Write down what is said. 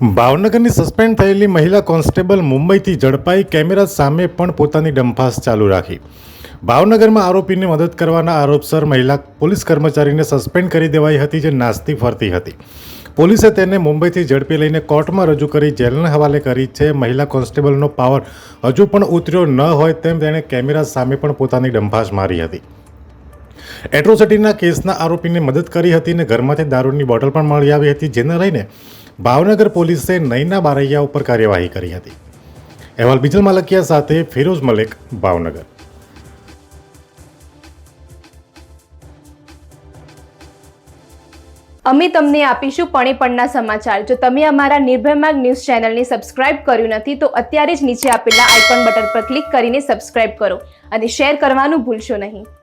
ભાવનગરની સસ્પેન્ડ થયેલી મહિલા કોન્સ્ટેબલ મુંબઈથી ઝડપાઈ કેમેરા સામે પણ પોતાની ડંફાસ ચાલુ રાખી. ભાવનગરમાં આરોપીને મદદ કરવાના આરોપસર મહિલા પોલીસ કર્મચારીને સસ્પેન્ડ કરી દેવાઈ હતી, જે નાસ્તી ફરતી હતી. પોલીસે તેને મુંબઈથી ઝડપી લઈને કોર્ટમાં રજૂ કરી જેલના હવાલે કરી છે. મહિલા કોન્સ્ટેબલનો પાવર હજુ પણ ઉતર્યો ન હોય તેમ તેણે કેમેરા સામે પણ પોતાની ડંફાસ મારી હતી. એટ્રોસિટીના કેસના આરોપીને મદદ કરી હતી અને ઘરમાંથી દારૂની બોટલ પણ મળી આવી હતી, જેને લઈને ભાવનગર પોલીસે નૈના બારૈયા ઉપર કાર્યવાહી કરી હતી. અહેવાલ બીજલ માલકિયા સાથે ફિરોઝ મલિક, ભાવનગર. અમે તમને આપીશું પણેપણના સમાચાર. જો તમે અમારા નિર્ભયમાર્ગ ન્યૂઝ ચેનલને સબસ્ક્રાઇબ કર્યું નથી, તો અત્યારે જ નીચે આપેલા આઇકોન બટન પર ક્લિક કરીને સબસ્ક્રાઇબ કરો અને શેર કરવાનું ભૂલશો નહીં.